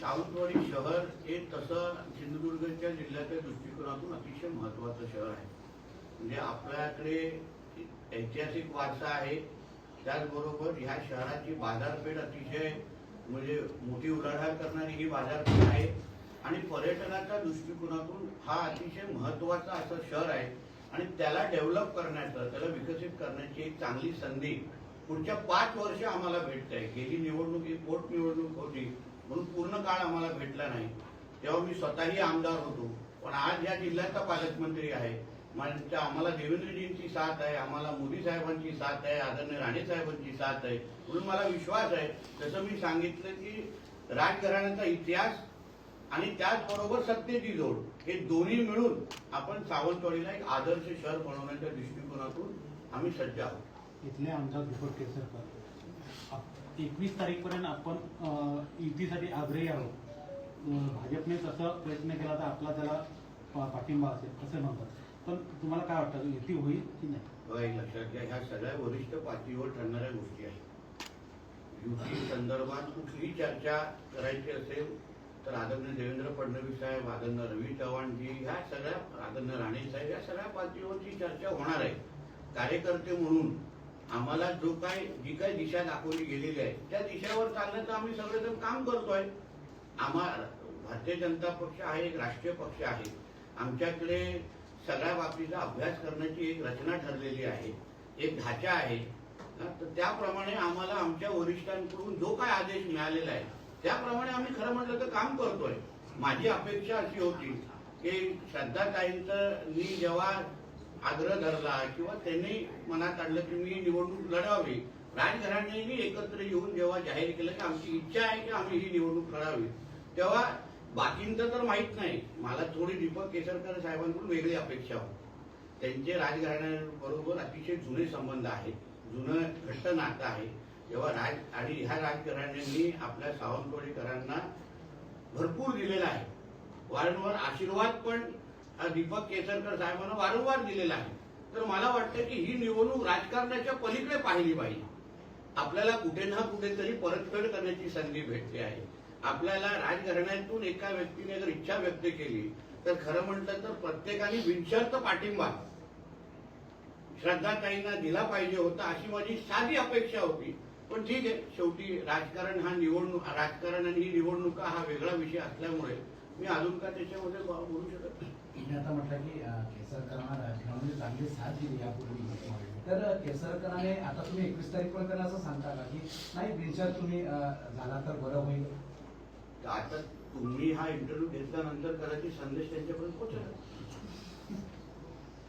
शांतवाडी शहर हे तसं सिंधुदुर्गच्या जिल्ह्याच्या दृष्टिकोनातून अतिशय महत्वाचं शहर आहे. म्हणजे आपल्याकडे ऐतिहासिक वारसा आहे. त्याचबरोबर ह्या शहराची बाजारपेठ अतिशय म्हणजे मोठी उलाढाल करणारी ही बाजारपेठ आहे. आणि पर्यटनाच्या दृष्टिकोनातून हा अतिशय महत्त्वाचा असं शहर आहे. आणि त्याला डेव्हलप करण्याचं त्याला विकसित करण्याची एक चांगली संधी पुढच्या पाच वर्ष आम्हाला भेटत आहे गेली निवडणूक ही पोटनिवडणूक होती. म्हणून पूर्ण काळ आम्हाला भेटला नाही. तेव्हा मी स्वतःही आमदार होतो. पण आज या जिल्ह्याचा पालकमंत्री आहे. म्हणजे आम्हाला देवेंद्रजींची साथ आहे आम्हाला मोदी साहेबांची साथ आहे आदरणीय राणे साहेबांची साथ आहे म्हणून मला विश्वास आहे. जसं मी सांगितलं की राजघराण्याचा इतिहास आणि त्याचबरोबर सत्तेची जोड हे दोन्ही मिळून आपण सावंतवाडीला एक आदर्श शहर बनवण्याच्या दृष्टिकोनातून आम्ही सज्ज आहोत. इथले आमदार दुपट केसरकर. एकवीस तारीखपर्यंत आपण युतीसाठी आग्रही आहोत. भाजपने तसं प्रयत्न केला तर आपला त्याला पाठिंबा असेल असं म्हणतात. पण तुम्हाला काय वाटतं युती होईल की नाही? बघा, एक लक्षात घ्या ह्या सगळ्या वरिष्ठ पातळीवर ठरणाऱ्या गोष्टी आहेत. युती संदर्भात कुठलीही चर्चा करायची असेल तर आदरणीय देवेंद्र फडणवीस साहेब आदरणीय रवी चव्हाणजी ह्या सगळ्या आदरणीय राणे साहेब या सगळ्या पातळीवरची चर्चा होणार आहे. कार्यकर्ते म्हणून आम्हाला जो काय जी काय दिशा दाखवली गेलेली आहे त्या दिशेवर चालण्याचं आम्ही सगळेजण काम करतोय. आम्हा भारतीय जनता पक्ष हा एक राष्ट्रीय पक्ष आहे. आमच्याकडे सगळ्या बाबतीचा अभ्यास करण्याची एक रचना ठरलेली आहे एक ढाचा आहे. तर त्याप्रमाणे आम्हाला आमच्या वरिष्ठांकडून जो काय आदेश मिळालेला आहे त्याप्रमाणे आम्ही खरं म्हटलं तर काम करतोय. माझी अपेक्षा अशी होती की श्रद्धाताईंचं मी जेव्हा आग्रह धरला किंवा त्यांनी मनात आणलं की मी निवडणूक लढावी. राजघराण्यांनी एकत्र येऊन जेव्हा जाहीर केलं की आमची इच्छा आहे की आम्ही ही निवडणूक लढावी. तेव्हा बाकींचं तर माहीत नाही. मला थोडी दीपक केसरकर साहेबांकडून वेगळी अपेक्षा होती. त्यांचे राजघराण्याबरोबर अतिशय जुने संबंध आहेत. जुनं घट्ट नातं आहे. तेव्हा राज आणि ह्या राजघराण्यांनी आपल्या सावंतवाडीकरांना भरपूर दिलेला आहे. वारंवार आशीर्वाद पण हा दीपक केसरकर साहेबांना वारंवार दिलेला आहे. तर मला वाटतं की ही निवडणूक राजकारणाच्या पलीकडे पाहिली पाहिजे. आपल्याला कुठे ना कुठेतरी परतफेड करण्याची संधी भेटते आहे. आपल्याला राजघराण्यातून एका व्यक्तीने जर इच्छा व्यक्त केली तर खरं म्हटलं तर प्रत्येकाने बिनशर्त पाठिंबा श्रद्धाताईंना दिला पाहिजे होता अशी माझी साधी अपेक्षा होती. पण ठीक आहे शेवटी राजकारण हा निवडणूक राजकारण आणि ही निवडणुका हा वेगळा विषय असल्यामुळे मी अजून का त्याच्यामध्ये बोलू शकत नाही. तुम्ही आता म्हटलं की केसरकरांना राजकारणामध्ये चांगली साथ दिली यापूर्वी तर केसरकरांनी आता तुम्ही एकवीस तारीख पर्यंत असं सांगता का की नाही बिनशर्त तुम्ही झाला तर बरं होईल. आता तुम्ही हा इंटरव्ह्यू घेतल्यानंतर कदाचित संदेश त्यांच्यापर्यंत पोहोचला.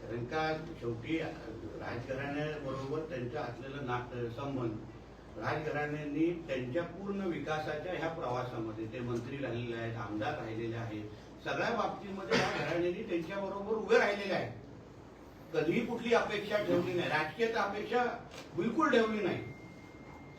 कारण का शेवटी राजघराण्याबरोबर त्यांचा असलेला ना संबंध राजघराण्यांनी त्यांच्या पूर्ण विकासाच्या ह्या प्रवासामध्ये ते मंत्री राहिलेले आहेत आमदार राहिलेले आहेत सगळ्या बाबतीमध्ये या घराण्यांनी त्यांच्याबरोबर उभे राहिलेले आहेत. कधीही कुठली अपेक्षा ठेवली नाही. राजकीय अपेक्षा बिलकुल ठेवली नाही.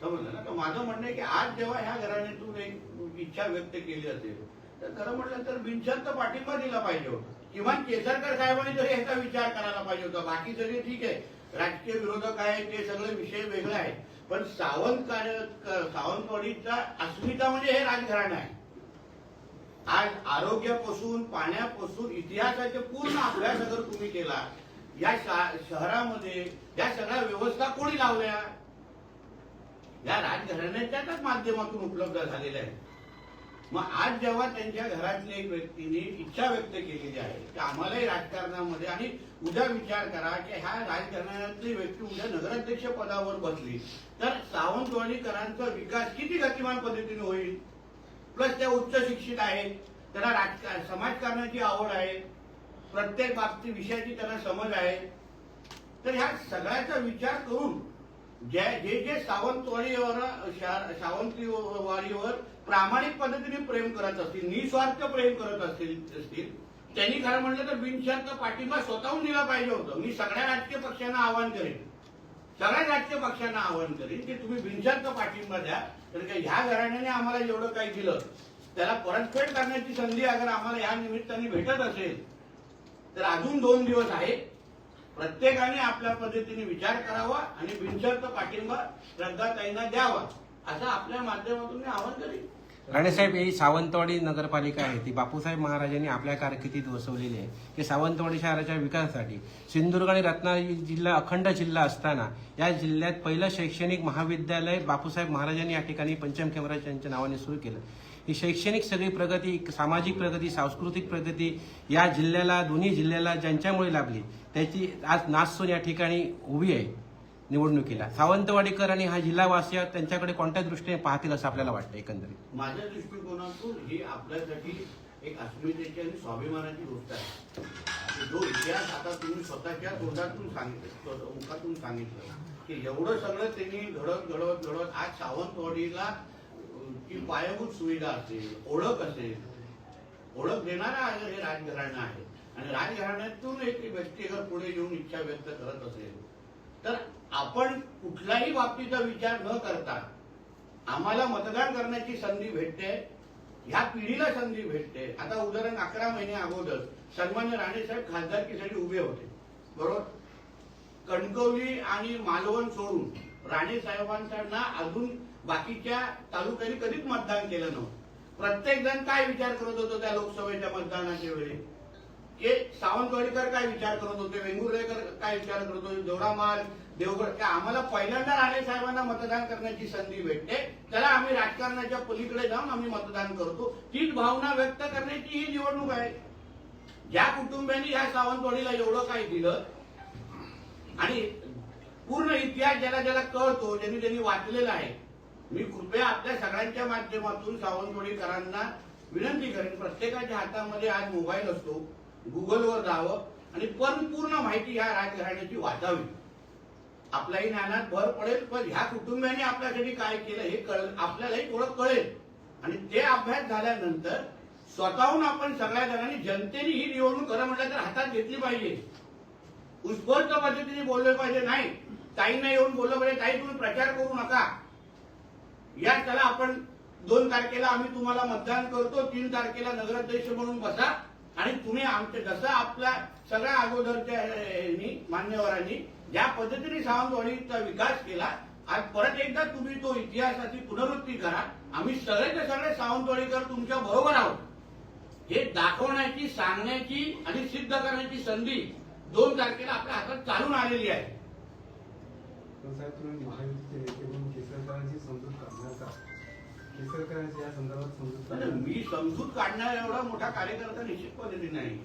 समजलं ना? तर माझं म्हणणं आहे की आज जेव्हा ह्या घराण्यातून एक इच्छा व्यक्त केली असेल तर खरं म्हटलं तर बिनशर्त पाठिंबा दिला पाहिजे होता. किमान केसरकर साहेबांनी तरी ह्याचा विचार करायला पाहिजे होता. बाकी सगळे ठीक आहे. राजकीय विरोधक आहेत ते सगळे विषय वेगळे आहेत. पण सावंत कार्य सावंतवाडीचा अस्मिता म्हणजे हे राजघराणं आहे. आज आरोग्यापासून पाण्यापासून इतिहासाचे पूर्ण अभ्यास अगर तुम्ही केला या शहरामध्ये या सगळ्या व्यवस्था कोणी लावल्या? या राजघराण्याच्याच माध्यमातून उपलब्ध झालेल्या आहेत. मग आज जेव्हा त्यांच्या घरातल्या एक व्यक्तीने इच्छा व्यक्त केलेली आहे की आम्हालाही राजकारणामध्ये आणि उद्या विचार करा की ह्या राजकारणातली व्यक्ती उद्या नगराध्यक्ष पदावर बसली तर सावंतवाडीकरांचा विकास किती गतिमान पद्धतीने होईल? प्लस त्या उच्च शिक्षित आहेत त्यांना राजकारण समाजकारणाची आवड आहे प्रत्येक बाबती विषयाची त्यांना समज आहे. तर ह्या सगळ्याचा विचार करून जे जे जे सावंतवाडीवर सावंतवाडीवर प्रामाणिक पद्धतीने प्रेम करत असतील निस्वार्थ प्रेम करत असतील असतील त्यांनी खरं म्हटलं तर बिनशर्त पाठिंबा स्वतःहून दिला पाहिजे होतं. मी सगळ्या राजकीय पक्षांना आवाहन करेन. सगळ्या राजकीय पक्षांना आवाहन करीन की तुम्ही बिनशर्त पाठिंबा द्या. तर की ह्या घराण्याने आम्हाला जेवढं काही दिलं. त्याला परतफेड करण्याची संधी अगर आम्हाला या निमित्ताने भेटत असेल तर अजून दोन दिवस आहे प्रत्येकाने आपल्या पद्धतीने विचार करावा आणि बिनशर्त पाठिंबा श्रद्धाताईंना द्यावा. असं आपल्या माध्यमातून मी आवाहन करेन. राणेसाहेब ही सावंतवाडी नगरपालिका आहे. ती बापूसाहेब महाराजांनी आपल्या कारकिर्दीत वसवलेली आहे. की सावंतवाडी शहराच्या विकासासाठी सिंधुदुर्ग आणि रत्नागिरी जिल्हा अखंड जिल्हा असताना या जिल्ह्यात पहिलं शैक्षणिक महाविद्यालय बापूसाहेब महाराजांनी या ठिकाणी पंचम खेमराज यांच्या नावाने सुरू केलं. ही शैक्षणिक सगळी प्रगती सामाजिक प्रगती सांस्कृतिक प्रगती या जिल्ह्याला दोन्ही जिल्ह्याला ज्यांच्यामुळे लाभली त्याची आज नाचसून या ठिकाणी उभी आहे. निवडणुकीला. सावंतवाडीकर आणि हा जिल्हावासी त्यांच्याकडे कोणत्या दृष्टीने पाहतील असं आपल्याला वाटतं एकंदरीत? माझ्या दृष्टिकोनातून ही आपल्यासाठी एक अस्मितेची आणि स्वाभिमानाची गोष्ट आहे. जो इतिहास आता तुम्ही स्वतःच्या तोंडातून सांगितलं मुखातून सांगितलं की एवढं सगळं त्यांनी घडत घडवत घडवत आज सावंतवाडीला की पायाभूत सुविधा असेल ओळख असेल ओळख देणारा आज हे राजघराणं आहे. आणि राजघराण्यातून एक व्यक्ती जर पुढे येऊन इच्छा व्यक्त करत असेल तर आपण कुठल्याही बाबतीचा विचार न करता आम्हाला मतदान करण्याची संधी भेटते ह्या पिढीला संधी भेटते. आता उदाहरण अकरा महिने अगोदर सन्मान्य राणेसाहेब खासदारकीसाठी उभे होते. बरोबर? कणकवली आणि मालवण सोडून राणे साहेबांना अजून बाकीच्या तालुक्यांनी कधीच मतदान केलं नव्हतं. प्रत्येक जण काय विचार करत होतो त्या लोकसभेच्या मतदानाच्या वेळी? हे सावंतवाडीकर काय विचार करत होते वेंगुर्लेकर काय विचार करत होते दोडामाल देवगड आम्हाला पहिल्यांदा राणे साहेबांना मतदान करण्याची संधी भेटते. त्याला आम्ही राजकारणाच्या पलीकडे जाऊन आम्ही मतदान करतो. तीच भावना व्यक्त करण्याची ही निवडणूक आहे. ज्या कुटुंबियांनी ह्या सावंतवाडीला एवढं काय दिलं आणि पूर्ण इतिहास ज्याला ज्याला कळतो ज्यांनी त्यांनी वाचलेला आहे मी कृपया आपल्या सगळ्यांच्या माध्यमातून सावंतवाडीकरांना विनंती करेन प्रत्येकाच्या हातामध्ये आज मोबाईल असतो. गुगलवर जावं आणि पण पूर्ण माहिती ह्या राजघराण्याची वाचावी. आपल्याही ज्ञानात भर पडेल पण ह्या कुटुंबियाने आपल्यासाठी काय केलं हे कळ आपल्यालाही थोडं कळेल. आणि ते अभ्यास झाल्यानंतर स्वतःहून आपण सगळ्या जणांनी जनतेने ही निवडणूक खरं म्हटलं तर हातात घेतली पाहिजे. उत्स्फूर्त पद्धतीने बोलले पाहिजे नाही. ताईंना येऊन बोललं पाहिजे ताई तुम्ही प्रचार करू नका. या त्याला आपण दोन तारखेला आम्ही तुम्हाला मतदान करतो तीन तारखेला नगराध्यक्ष म्हणून बसा. आणि तुम्ही आमचे जसं आपल्या सगळ्या अगोदरच्या मान्यवरांनी ज्या पद्धतीने सावंतवाडीचा विकास केला आज परत एकदा तुम्ही तो इतिहासाची पुनरुत्ती करा. आम्ही सगळेचे सगळे सावंतवाडीकर तुमच्या बरोबर आहोत. हे दाखवण्याची सांगण्याची आणि सिद्ध करण्याची संधी दोन तारखेला आपल्या हातात चालून आलेली आहे. साहेब तुम्ही महायुतीचे नेते म्हणून केसरकरांची समजूत करण्याचा मी समजूत काढणारा एवढा मोठा कार्यकर्ता निश्चित पद्धतीने नाही.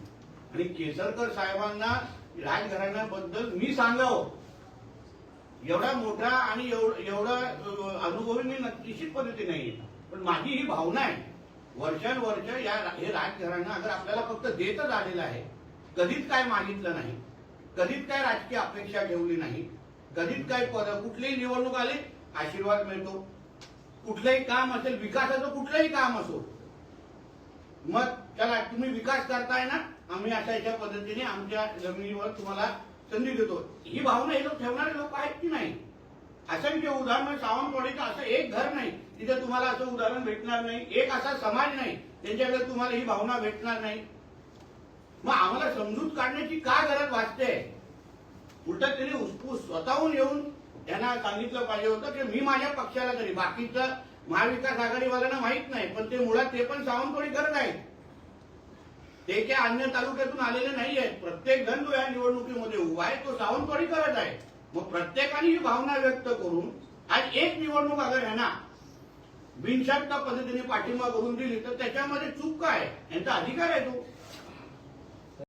आणि केसरकर साहेबांना राजघराण्याबद्दल मी सांगावं. एवढा मोठा आणि एवढ- अनुभवी मी निश्चित पद्धतीने नाही. पण माझी ही भावना आहे. वर्षानुवर्ष या हे राजघराणं अगर आपल्याला फक्त देतच आलेलं आहे कधीच काय मागितलं नाही कधीच काय राजकीय अपेक्षा ठेवली नाही कधीच काय पद कुठलीही निवडणूक आली आशीर्वाद मिळतो. कुठलंही काम असेल विकासाचं कुठलंही काम असो मग चला तुम्ही विकास करताय ना आम्ही अशा अशा पद्धतीने आमच्या जमिनीवर तुम्हाला संधी देतो. ही भावना हे लोक ठेवणारे लोक आहेत की नाही? असंख्य उदाहरण सावंतवाडीचं असं एक घर नाही तिथे तुम्हाला असं उदाहरण भेटणार नाही. एक असा समाज नाही त्यांच्याकडे तुम्हाला ही भावना भेटणार नाही. मग आम्हाला समजूत काढण्याची का गरज वाटते उलट त्यांनी उत्स्फूर्त स्वतःहून येऊन त्यांना सांगितलं पाहिजे होतं की मी माझ्या पक्षाला तरी बाकीचं महाविकास आघाडीवाल्यांना माहीत नाही पण ते मुळात ते पण सावंतवाडी करत आहेत. ते काय अन्य तालुक्यातून आलेले नाही आहेत. प्रत्येक जण जो या निवडणुकीमध्ये उभा आहे तो सावंतवाडी करत आहे. मग प्रत्येकाने ही भावना व्यक्त करून आज एक निवडणूक अगर ह्यांना बिनशर्त पद्धतीने पाठिंबा करून दिली तर त्याच्यामध्ये चूक काय यांचा अधिकार आहे तो.